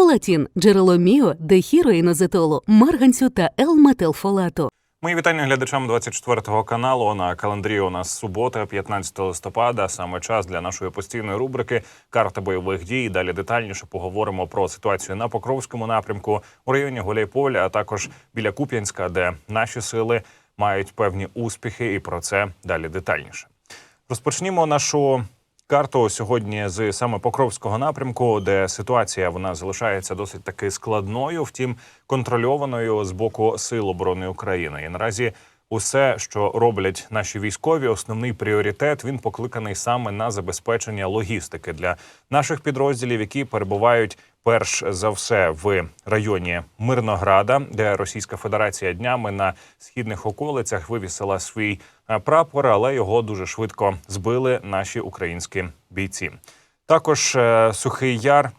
Фолатін – джерело міо, дехіроїнозетолу, марганцю та Л-метилфолату. Мої вітання глядачам 24 каналу. На календарі у нас субота, 15 листопада. Саме час для нашої постійної рубрики Карта бойових дій. Далі детальніше поговоримо про ситуацію на Покровському напрямку у районі Гуляйполя, а також біля Куп'янська, де наші сили мають певні успіхи, і про це далі детальніше. Розпочнімо нашу карту сьогодні з саме Покровського напрямку, де ситуація вона залишається досить таки складною, втім контрольованою з боку сил оборони України. І наразі усе, що роблять наші військові, основний пріоритет він покликаний саме на забезпечення логістики для наших підрозділів, які перебувають перш за все в районі Мирнограда, де Російська Федерація днями на східних околицях вивісила свій е, прапор, але його дуже швидко збили наші українські бійці. Також е, Сухий Яр.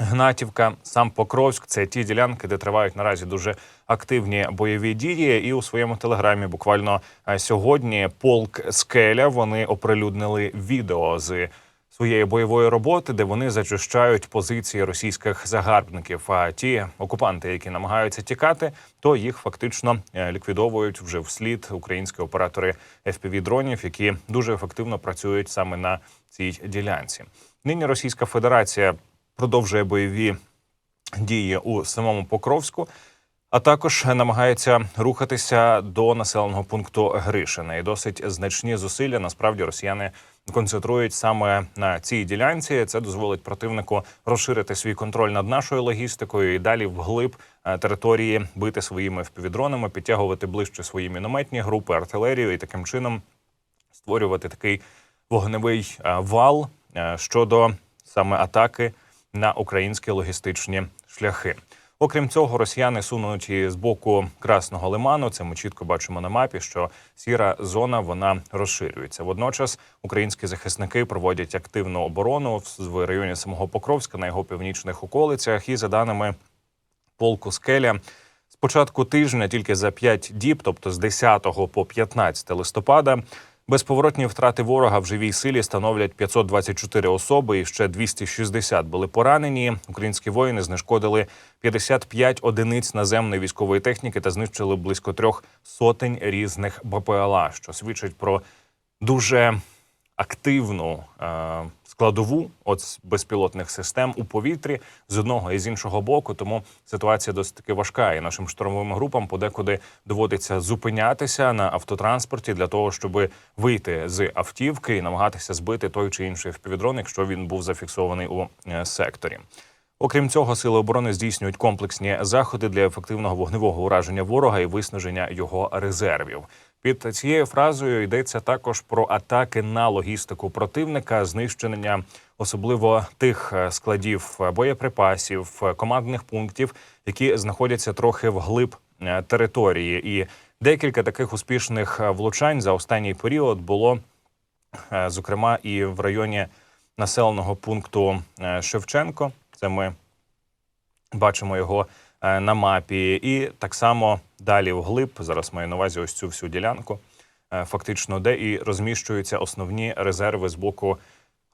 Гнатівка, сам Покровськ це ті ділянки, де тривають наразі дуже активні бойові дії. І у своєму телеграмі буквально е, сьогодні полк Скеля вони оприлюднили відео з своєї бойової роботи, де вони зачищають позиції російських загарбників. А ті окупанти, які намагаються тікати, то їх фактично е, ліквідовують вже вслід українські оператори fpv дронів, які дуже ефективно працюють саме на цій ділянці. Нині Російська Федерація продовжує бойові дії у самому Покровську, а також намагається рухатися до населеного пункту Гришина. І досить значні зусилля насправді росіяни концентрують саме на цій ділянці. Це дозволить противнику розширити свій контроль над нашою логістикою і далі вглиб е, території бити своїми впівдронами, підтягувати ближче свої мінометні групи, артилерію і таким чином створювати такий вогневий е, вал е, щодо саме атаки на українські логістичні шляхи. Окрім цього, росіяни сунуть і з боку Красного Лиману. Це ми чітко бачимо на мапі, що сіра зона вона розширюється. Водночас українські захисники проводять активну оборону в районі самого Покровська на його північних околицях. І за даними полку Скеля, початку тижня тільки за 5 діб, тобто з 10 по 15 листопада. Безповоротні втрати ворога в живій силі становлять 524 особи, і ще 260 були поранені. Українські воїни знешкодили 55 одиниць наземної військової техніки та знищили близько трьох сотень різних БПЛА, що свідчить про дуже активну е, складову от безпілотних систем у повітрі з одного і з іншого боку. Тому ситуація досить таки важка, і нашим штурмовим групам подекуди доводиться зупинятися на автотранспорті для того, щоб вийти з автівки і намагатися збити той чи інший впівдрон, якщо він був зафіксований у е, секторі. Окрім цього, сили оборони здійснюють комплексні заходи для ефективного вогневого ураження ворога і виснаження його резервів. Під цією фразою йдеться також про атаки на логістику противника, знищення особливо тих е, складів е, боєприпасів, е, командних пунктів, які знаходяться трохи вглиб території. І декілька таких успішних влучань за останній період було зокрема і в районі населеного пункту Шевченко. Це ми бачимо його на мапі, і так само далі вглиб. Зараз маю на увазі ось цю всю ділянку, фактично, де і розміщуються основні резерви з боку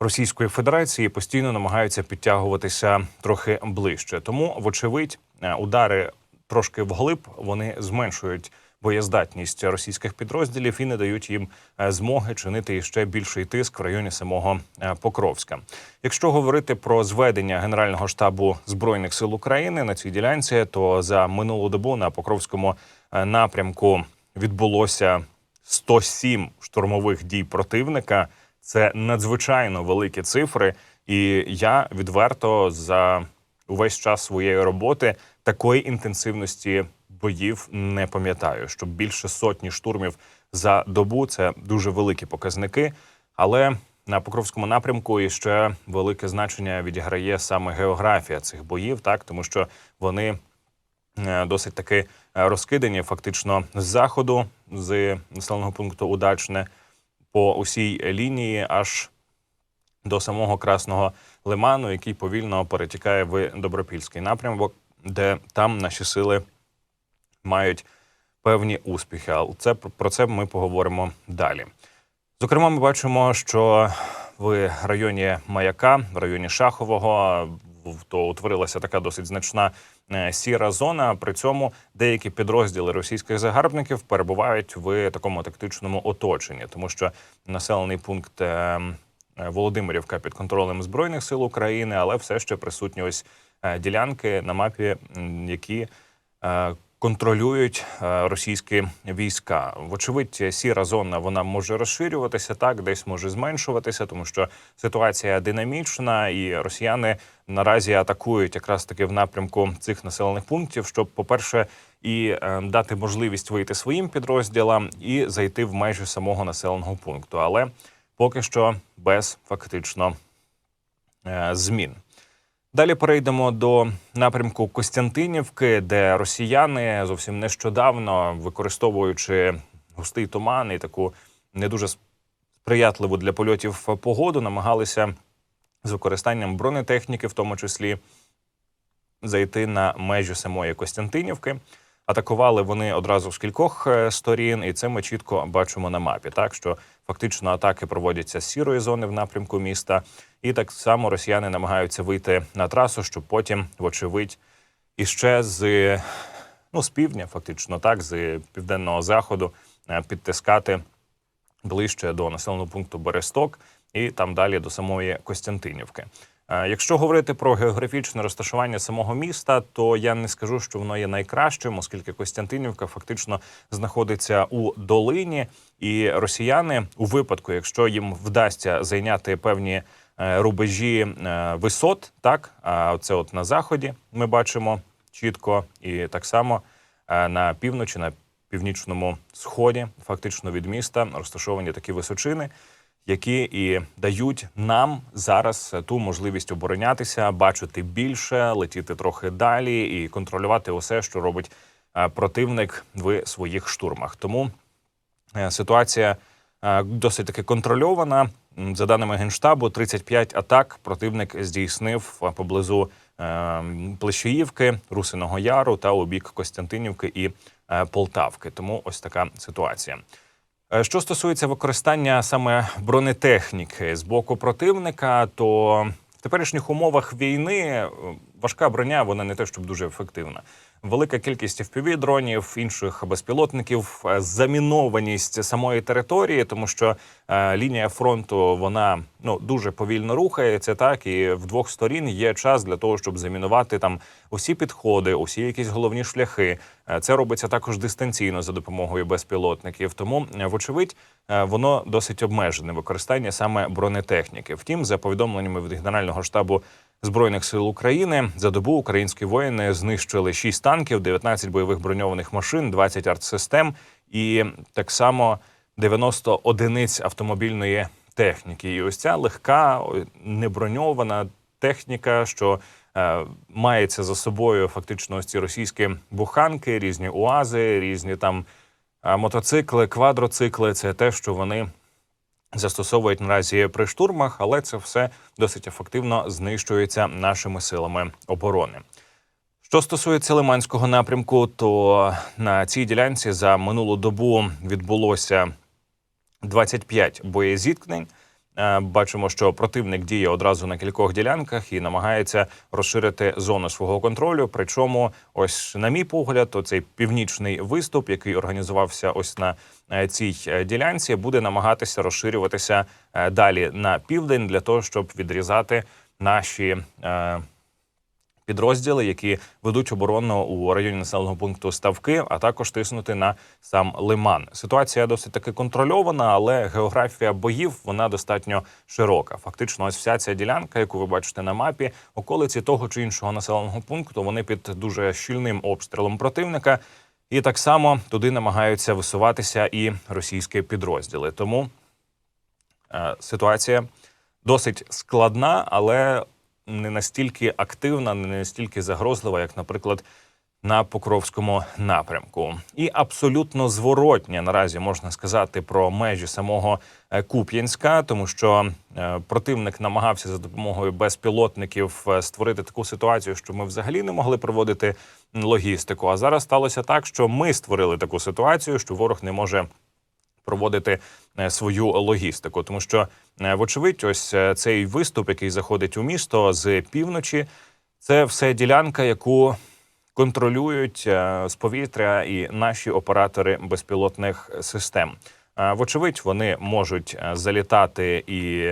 Російської Федерації, постійно намагаються підтягуватися трохи ближче. Тому, вочевидь, удари трошки вглиб вони зменшують боєздатність російських підрозділів і не дають їм е, змоги чинити ще більший тиск в районі самого е, Покровська. Якщо говорити про зведення Генерального штабу збройних сил України на цій ділянці, то за минулу добу на Покровському е, напрямку відбулося 107 штурмових дій противника. Це надзвичайно великі цифри, і я відверто за увесь час своєї роботи такої інтенсивності боїв не пам'ятаю, щоб більше сотні штурмів за добу це дуже великі показники. Але на Покровському напрямку і ще велике значення відіграє саме географія цих боїв, так тому що вони е, досить таки е, розкидані, фактично з заходу з населеного пункту Удачне по усій лінії, аж до самого Красного Лиману, який повільно перетікає в Добропільський напрямок, де там наші сили мають певні успіхи. Але це про це ми поговоримо далі. Зокрема, ми бачимо, що в районі Маяка, в районі Шахового, то утворилася така досить значна е, сіра зона. При цьому деякі підрозділи російських загарбників перебувають в такому тактичному оточенні, тому що населений пункт е, е, Володимирівка під контролем збройних сил України, але все ще присутні ось ділянки на мапі, які контролюють е, російські війська. Вочевидь, сіра зона вона може розширюватися так, десь може зменшуватися, тому що ситуація динамічна, і росіяни наразі атакують якраз таки в напрямку цих населених пунктів, щоб, по-перше, і е, дати можливість вийти своїм підрозділам і зайти в межі самого населеного пункту, але поки що без фактично е, змін. Далі перейдемо до напрямку Костянтинівки, де росіяни зовсім нещодавно, використовуючи густий туман і таку не дуже сприятливу для польотів погоду, намагалися з використанням бронетехніки, в тому числі, зайти на межі самої Костянтинівки. Атакували вони одразу з кількох е, сторін, і це ми чітко бачимо на мапі. Так що фактично атаки проводяться з сірої зони в напрямку міста, і так само росіяни намагаються вийти на трасу, щоб потім, вочевидь, іще з ну з півдня, фактично так, з південного заходу е, підтискати ближче до населеного пункту Бересток і там далі до самої Костянтинівки. Е, Якщо говорити про географічне розташування самого міста, то я не скажу, що воно є найкращим, оскільки Костянтинівка фактично знаходиться у долині, і росіяни у випадку, якщо їм вдасться зайняти певні рубежі е, висот, так а це от на заході ми бачимо чітко, і так само е, на півночі, на північному сході, фактично від міста, розташовані такі височини які і дають нам зараз ту можливість оборонятися, бачити більше, летіти трохи далі і контролювати усе, що робить е, противник в своїх штурмах. Тому е, ситуація е, досить таки контрольована. За даними генштабу, 35 атак противник здійснив е, поблизу е, Плещеївки, Русиного Яру та у бік Костянтинівки і е, Полтавки. Тому ось така ситуація. Що стосується використання саме бронетехніки з боку противника, то в теперішніх умовах війни важка броня вона не те, щоб дуже ефективна. Велика кількість fpv дронів, інших безпілотників, е, замінованість самої території, тому що е, лінія фронту вона ну дуже повільно рухається. Так і в двох сторін є час для того, щоб замінувати там усі підходи, усі якісь головні шляхи. Е, Це робиться також дистанційно за допомогою безпілотників. Тому, е, вочевидь, воно досить обмежене використання саме бронетехніки. Втім, за повідомленнями від Генерального штабу збройних сил України за добу українські воїни знищили 6 танків, 19 бойових броньованих машин, 20 артсистем і так само 90 одиниць автомобільної техніки. І ось ця легка, неброньована техніка, що е, мається за собою фактично ось ці російські буханки, різні уази, різні там е, мотоцикли, квадроцикли. Це те, що вони застосовують наразі при штурмах, але це все досить ефективно знищується нашими силами оборони. Що стосується Лиманського напрямку, то на цій ділянці за минулу добу відбулося 25 боєзіткнень. Е, Бачимо, що противник діє одразу на кількох ділянках і намагається розширити зону свого контролю. Причому, ось на мій погляд, оцей північний виступ, який організувався ось на е, цій е, ділянці, буде намагатися розширюватися далі на південь для того, щоб відрізати наші. Підрозділи, які ведуть оборону у районі населеного пункту Ставки, а також тиснути на сам Лиман. Ситуація досить таки контрольована, але географія боїв вона достатньо широка. Фактично, ось вся ця ділянка, яку ви бачите на мапі, околиці того чи іншого населеного пункту, вони під дуже щільним обстрілом противника. І так само туди намагаються висуватися і російські підрозділи. Тому е, ситуація досить складна, але не настільки активна, не настільки загрозлива, як, наприклад, на Покровському напрямку, і абсолютно зворотня наразі можна сказати про межі самого е, Куп'янська, тому що е, противник намагався за допомогою безпілотників е, створити таку ситуацію, що ми взагалі не могли проводити логістику. А зараз сталося так, що ми створили таку ситуацію, що ворог не може проводити е, свою логістику, тому що е, вочевидь, ось е, цей виступ, який заходить у місто з півночі. Це все ділянка, яку контролюють з повітря і наші оператори безпілотних систем. Вочевидь, вони можуть залітати і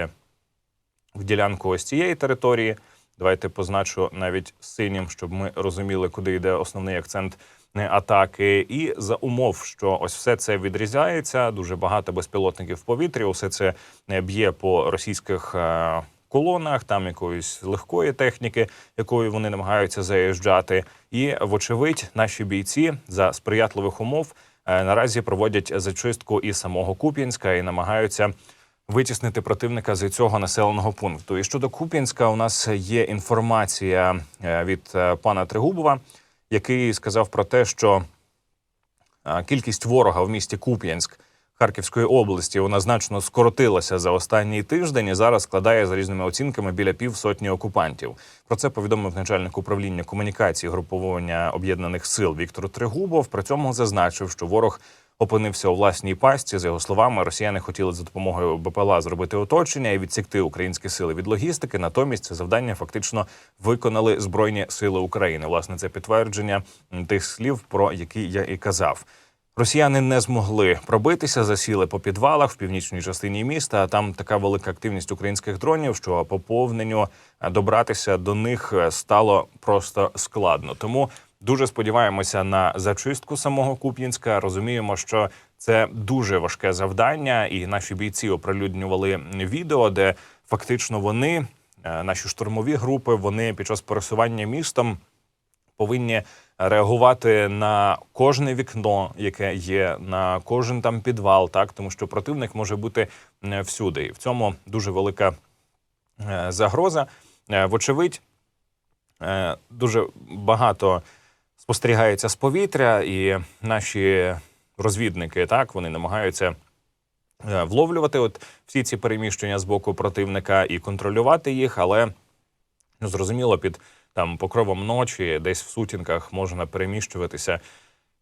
в ділянку ось цієї території. Давайте позначу навіть синім, щоб ми розуміли, куди йде основний акцент атаки. І за умов, що ось все це відрізається, дуже багато безпілотників в повітрі, усе це е, б'є по російських е, колонах, там якоїсь легкої техніки, якою вони намагаються заїжджати. І вочевидь, наші бійці за сприятливих умов е, наразі проводять зачистку і самого Куп'янська і намагаються витіснити противника з цього населеного пункту. І щодо Куп'янська, у нас є інформація від пана Тригубова, який сказав про те, що кількість ворога в місті Куп'янськ Харківської області вона значно скоротилася за останній тиждень і зараз складає за різними оцінками біля півсотні окупантів. Про це повідомив начальник управління комунікації груповання об'єднаних сил Віктор Тригубов. При цьому зазначив, що ворог опинився у власній пастці. За його словами, росіяни хотіли за допомогою БПЛА зробити оточення і відсікти українські сили від логістики. Натомість це завдання фактично виконали збройні сили України. Власне, це підтвердження тих слів, про які я і казав. Росіяни не змогли пробитися, засіли по підвалах в північній частині міста. А там така велика активність українських дронів, що поповненню добратися до них е, стало просто складно. Тому дуже сподіваємося на зачистку самого Куп'янська. Розуміємо, що це дуже важке завдання, і наші бійці оприлюднювали відео, де фактично вони, е, наші штурмові групи, вони під час пересування містом повинні реагувати на кожне вікно, яке є, на кожен там підвал, так тому що противник може бути е, всюди. І в цьому дуже велика е, загроза. Вочевидь, дуже багато спостерігається з повітря, і наші розвідники так вони намагаються е, вловлювати от всі ці переміщення з боку противника і контролювати їх, але ну, зрозуміло, під там покровом ночі, десь в сутінках можна переміщуватися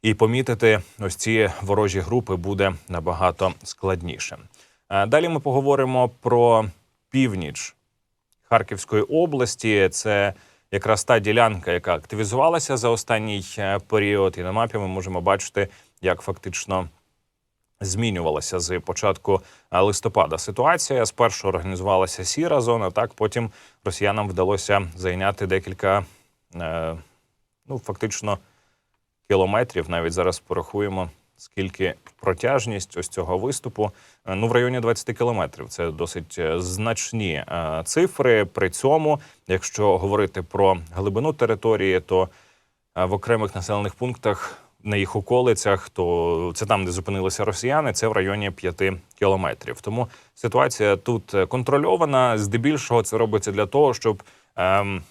і помітити ось ці ворожі групи буде набагато складніше. Е, Далі ми поговоримо про північ Харківської області. Це якраз та ділянка, яка активізувалася за останній е, період, і на мапі ми можемо бачити, як фактично змінювалася з початку е, листопада ситуація. Спершу організувалася сіра зона, так потім росіянам вдалося зайняти декілька, е, ну фактично кілометрів. Навіть зараз порахуємо. Скільки протяжність ось цього виступу? Е, Ну в районі 20 кілометрів. Це досить е, значні е, цифри. При цьому, якщо говорити про глибину території, то в окремих населених пунктах на їх околицях, то це там, де зупинилися росіяни, це в районі 5 кілометрів. Тому ситуація тут контрольована. Здебільшого це робиться для того, щоб ем,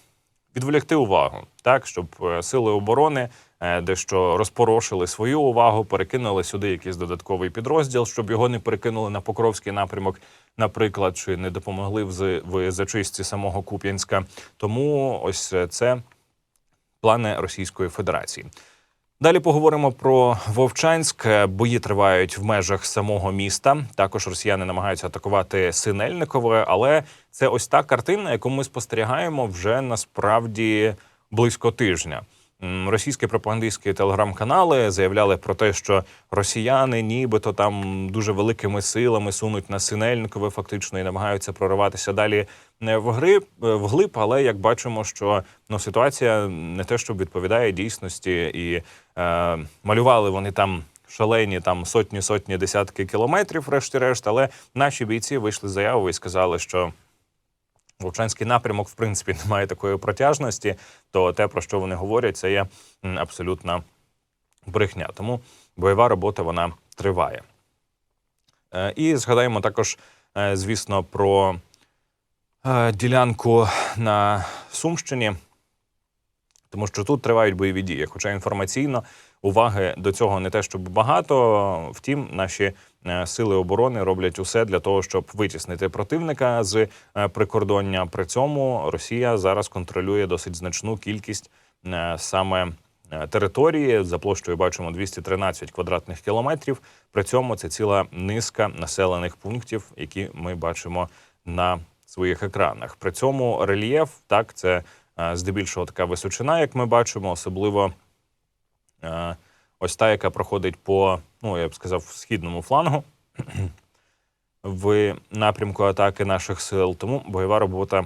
відволікти увагу, так щоб сили оборони дещо розпорошили свою увагу, перекинули сюди якийсь додатковий підрозділ, щоб його не перекинули на Покровський напрямок, наприклад, чи не допомогли в, зачистці самого Куп'янська. Тому ось е, це плани Російської Федерації. Далі поговоримо про Вовчанськ. Бої тривають в межах самого міста. Також росіяни намагаються атакувати Синельникове, але це ось та картина, яку ми спостерігаємо вже насправді близько тижня. Російські пропагандистські телеграм-канали заявляли про те, що росіяни нібито там дуже великими силами сунуть на Синельникове, фактично і намагаються прориватися далі не в гри вглиб, але як бачимо, що ну ситуація не те, що відповідає дійсності, і е, малювали вони там шалені там сотні, сотні, десятки кілометрів, врешті-решт. Але наші бійці вийшли з заявою і сказали, що Вовчанський напрямок, в принципі, не має такої протяжності, то те, про що вони говорять, це є абсолютна брехня. Тому бойова робота вона триває. Е, І згадаємо також, е, звісно, про е, ділянку на Сумщині, тому що тут тривають бойові дії. Хоча інформаційно уваги до цього не те, щоб багато. Втім, наші сили оборони роблять усе для того, щоб витіснити противника з е, прикордоння. При цьому Росія зараз контролює досить значну кількість е, саме е, території. За площею бачимо 213 квадратних кілометрів. При цьому це ціла низка населених пунктів, які ми бачимо на своїх екранах. При цьому рельєф так це е, здебільшого така височина, як ми бачимо, особливо е, ось та, яка проходить по, ну я б сказав, східному флангу в напрямку атаки наших сил. Тому бойова робота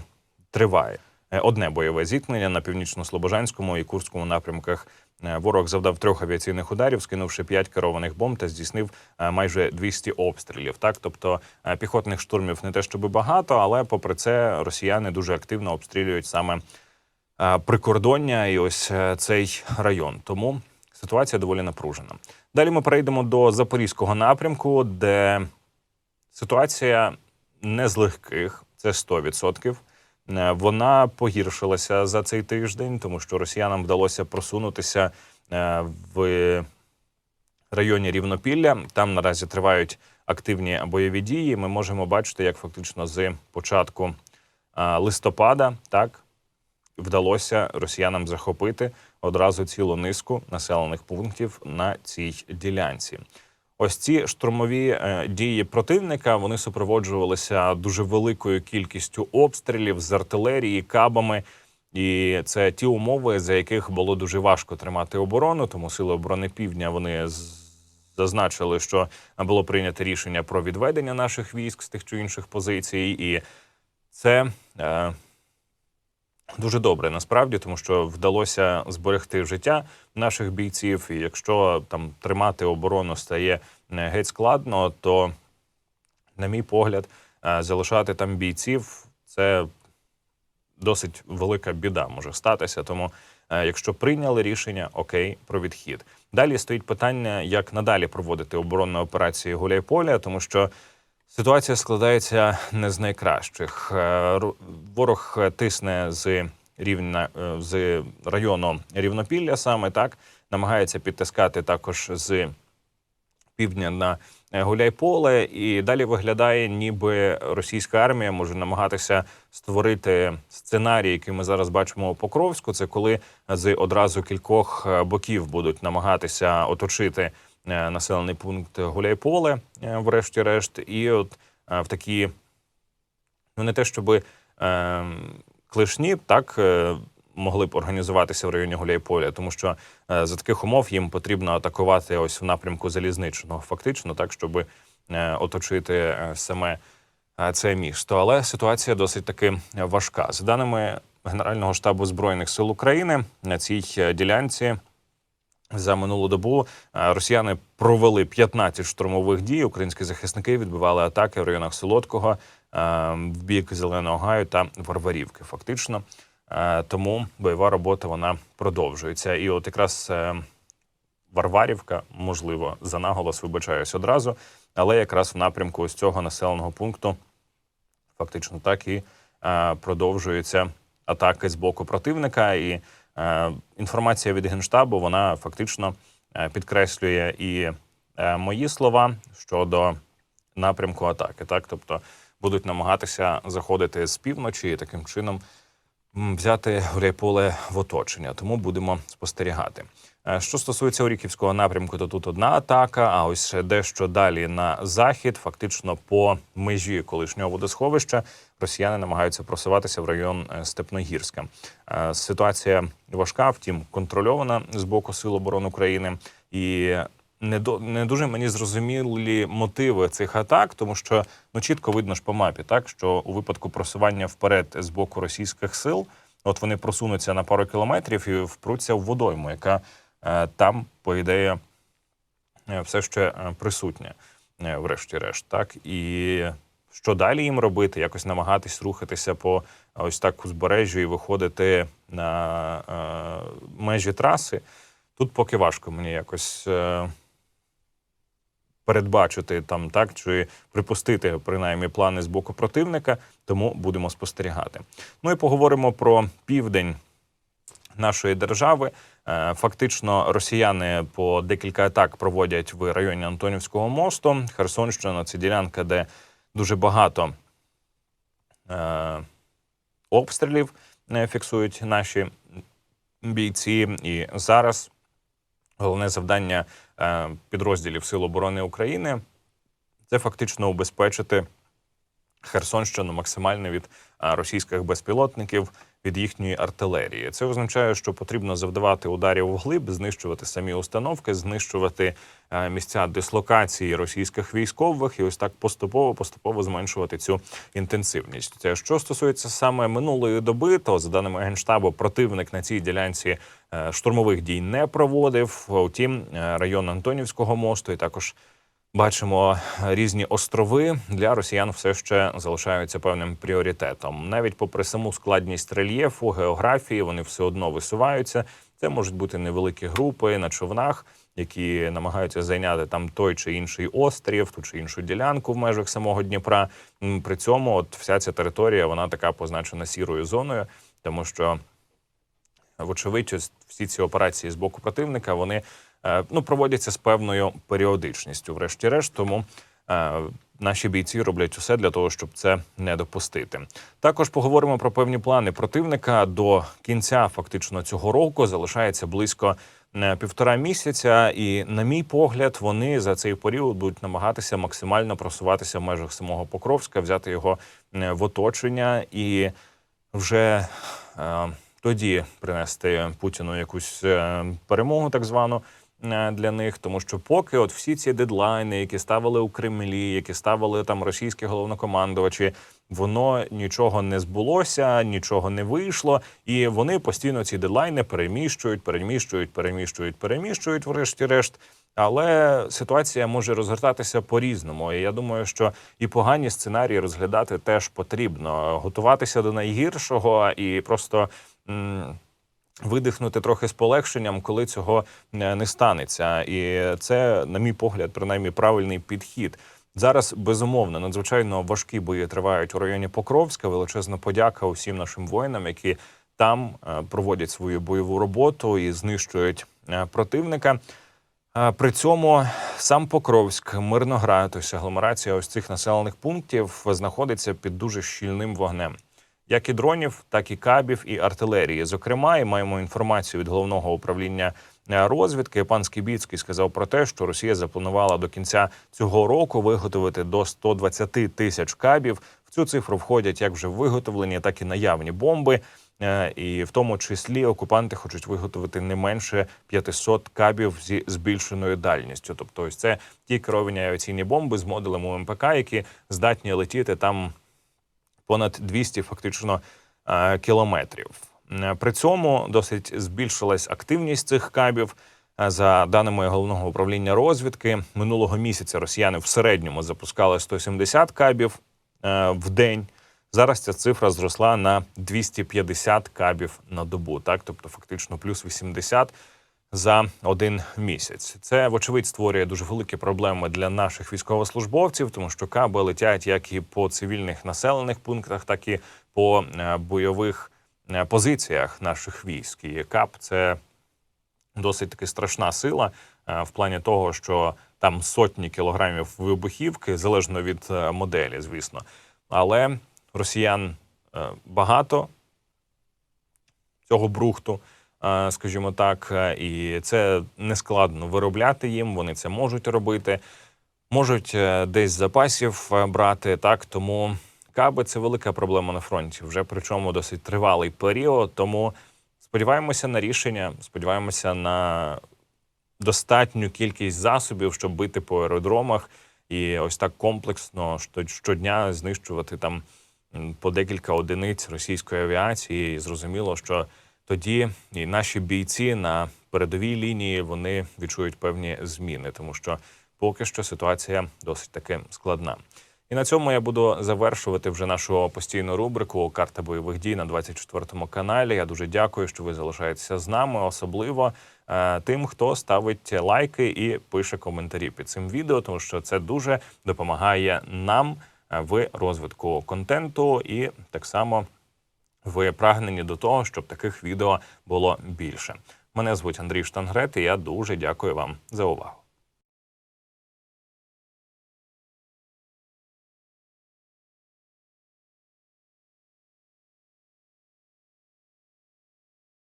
триває. Е, Одне бойове зіткнення на північно-слобожанському і курському напрямках. Е, Ворог завдав трьох авіаційних ударів, скинувши п'ять керованих бомб та здійснив е, майже 200 обстрілів. Так, тобто піхотних штурмів не те, щоб багато, але попри це росіяни дуже активно обстрілюють саме прикордоння і ось цей район. Тому ситуація доволі напружена. Далі ми перейдемо до запорізького напрямку, де ситуація не з легких, це 100%. Е, Вона погіршилася за цей тиждень, тому що росіянам вдалося просунутися е, в районі Рівнопілля. Там наразі тривають активні бойові дії. Ми можемо бачити, як фактично з початку е, листопада так вдалося росіянам захопити одразу цілу низку населених пунктів на цій ділянці. Ось ці штурмові е, дії противника вони супроводжувалися дуже великою кількістю обстрілів з артилерії, кабами. І це ті умови, за яких було дуже важко тримати оборону. Тому сили оборони півдня вони зазначили, що було прийнято рішення про відведення наших військ з тих чи інших позицій, і це е, дуже добре насправді, тому що вдалося зберегти життя наших бійців. І якщо там тримати оборону стає е, геть складно, то, на мій погляд, е, залишати там бійців це досить велика біда може статися. Тому, е, якщо прийняли рішення, окей, про відхід. Далі стоїть питання, як надалі проводити оборонну операцію Гуляйполя, тому що ситуація складається не з найкращих. Е, Ворог тисне з рівня е, з району Рівнопілля, саме так намагається підтискати також з півдня на е, Гуляйполе, і далі виглядає, ніби російська армія може намагатися створити сценарій, який ми зараз бачимо у Покровську. Це коли з одразу кількох боків будуть намагатися оточити населений пункт Гуляйполе, е, врешті-решт, і от е, в такі, ну не те, щоби е, клишні, так. е, Могли б організуватися в районі Гуляйполя, тому що е, за таких умов їм потрібно атакувати ось в напрямку залізничного, фактично, так щоб е, оточити е, саме е, це місто. Але ситуація досить таки важка. За даними Генерального штабу збройних сил України, на цій е, ділянці за минулу добу е, росіяни провели 15 штурмових дій. Українські захисники відбивали атаки в районах Солодкого е, в бік Зеленого Гаю та Варварівки. Фактично. Е, Тому бойова робота вона продовжується. І от якраз Варварівка, можливо, за наголос вибачаюсь одразу, але якраз в напрямку ось цього населеного пункту фактично так і продовжуються атаки з боку противника. І інформація від генштабу вона фактично е, підкреслює і е, мої слова щодо напрямку атаки. Так, тобто будуть намагатися заходити з півночі і таким чином взяти Гуляйполе в оточення. Тому будемо спостерігати. Е, Що стосується Оріківського напрямку, то тут одна атака. А ось дещо далі на захід, фактично по межі колишнього водосховища, росіяни намагаються просуватися в район е, Степногірська. Е, Ситуація важка, втім контрольована з боку Сил оборони України і. Не до не дуже мені зрозумілі мотиви цих атак, тому що ну чітко видно ж по мапі, так що у випадку просування вперед з боку російських сил, от вони просунуться на пару кілометрів і впруться в водойму, яка там, по ідеї, е, все ще е, присутня, е, врешті-решт. Так і що далі їм робити? Якось намагатись рухатися по ось так узбережжю і виходити на е, межі траси. Тут поки важко мені якось. Е, передбачити там так чи припустити принаймні плани з боку противника, тому будемо спостерігати. Ну і поговоримо про південь нашої держави. Е, Фактично, росіяни по декілька атак проводять в районі Антонівського мосту. Херсонщина це ділянка, де дуже багато е, обстрілів е, фіксують наші бійці. І зараз головне завдання підрозділів Сил оборони України це фактично убезпечити Херсонщину максимально від російських безпілотників від їхньої артилерії. Це означає, що потрібно завдавати ударів вглиб, знищувати самі установки, знищувати е, місця дислокації російських військових, і ось так поступово поступово зменшувати цю інтенсивність. Що стосується саме минулої доби, то за даними генштабу, противник на цій ділянці е, штурмових дій не проводив. Утім, е, район Антонівського мосту і також. Бачимо різні острови для росіян все ще залишаються певним пріоритетом. Навіть попри саму складність рельєфу, географії, вони все одно висуваються. Це можуть бути невеликі групи на човнах, які намагаються зайняти там той чи інший острів, ту чи іншу ділянку в межах самого Дніпра. При цьому, от вся ця територія, вона така позначена сірою зоною, тому що вочевидь, всі ці операції з боку противника вони е, ну проводяться з певною періодичністю. Врешті-решт, тому е, наші бійці роблять усе для того, щоб це не допустити. Також поговоримо про певні плани противника до кінця фактично цього року. Залишається близько е, півтора місяця, і на мій погляд, вони за цей період будуть намагатися максимально просуватися в межах самого Покровська, взяти його е, в оточення і вже е, тоді принести Путіну якусь е, перемогу, так звану. Е, Для них, тому що поки от всі ці дедлайни, які ставили у Кремлі, які ставили там російські головнокомандувачі, воно нічого не збулося, нічого не вийшло, і вони постійно ці дедлайни переміщують, переміщують, переміщують, переміщують, врешті-решт. Але ситуація може розгортатися по-різному. І я думаю, що і погані сценарії розглядати теж потрібно. Готуватися до найгіршого і просто. Видихнути трохи з полегшенням, коли цього е, не станеться, і це, на мій погляд, принаймні правильний підхід. Зараз безумовно надзвичайно важкі бої тривають у районі Покровська. Величезна подяка усім нашим воїнам, які там е, проводять свою бойову роботу і знищують е, противника. При цьому сам Покровськ, Мирноград, ось агломерація ось цих населених пунктів знаходиться під дуже щільним вогнем. Як і дронів, так і кабів і артилерії. Зокрема, і маємо інформацію від головного управління е, розвідки. Пан Скібіцький сказав про те, що Росія запланувала до кінця цього року виготовити до 120 тисяч кабів. В цю цифру входять як вже виготовлені, так і наявні бомби. Е, І в тому числі окупанти хочуть виготовити не менше 500 кабів зі збільшеною дальністю. Тобто, ось це ті керовані авіаційні бомби з модулем УМПК, які здатні летіти там понад 200 фактично е, кілометрів. Е, При цьому досить збільшилась активність цих кабів. Е, За даними головного управління розвідки, минулого місяця росіяни в середньому запускали 170 кабів в день. Зараз ця цифра зросла на 250 кабів на добу. Так, тобто, фактично, плюс 80 за один місяць. Це вочевидь створює дуже великі проблеми для наших військовослужбовців, тому що каби летять як і по цивільних населених пунктах, так і по е, бойових е, позиціях наших військ. І кап це досить таки страшна сила е, в плані того, що там сотні кілограмів вибухівки, залежно від моделі, звісно. Але росіян багато цього брухту, скажімо так, е, і це не складно виробляти їм. Вони це можуть робити, можуть е, десь запасів е, брати. Так тому каби це велика проблема на фронті. Вже причому досить тривалий період. Тому сподіваємося на рішення, сподіваємося на достатню кількість засобів, щоб бити по аеродромах, і ось так комплексно щодня знищувати там по декілька одиниць російської авіації. І зрозуміло, що тоді і наші бійці на передовій лінії вони відчують певні зміни, тому що поки що ситуація досить таки складна. І на цьому я буду завершувати вже нашу постійну рубрику Карта бойових дій на 24 каналі. Я дуже дякую, що ви залишаєтеся з нами, особливо е, тим, хто ставить лайки і пише коментарі під цим відео, тому що це дуже допомагає нам е, в розвитку контенту і так само в прагнені до того, щоб таких відео було більше. Мене звуть Андрій Штангрет, і я дуже дякую вам за увагу.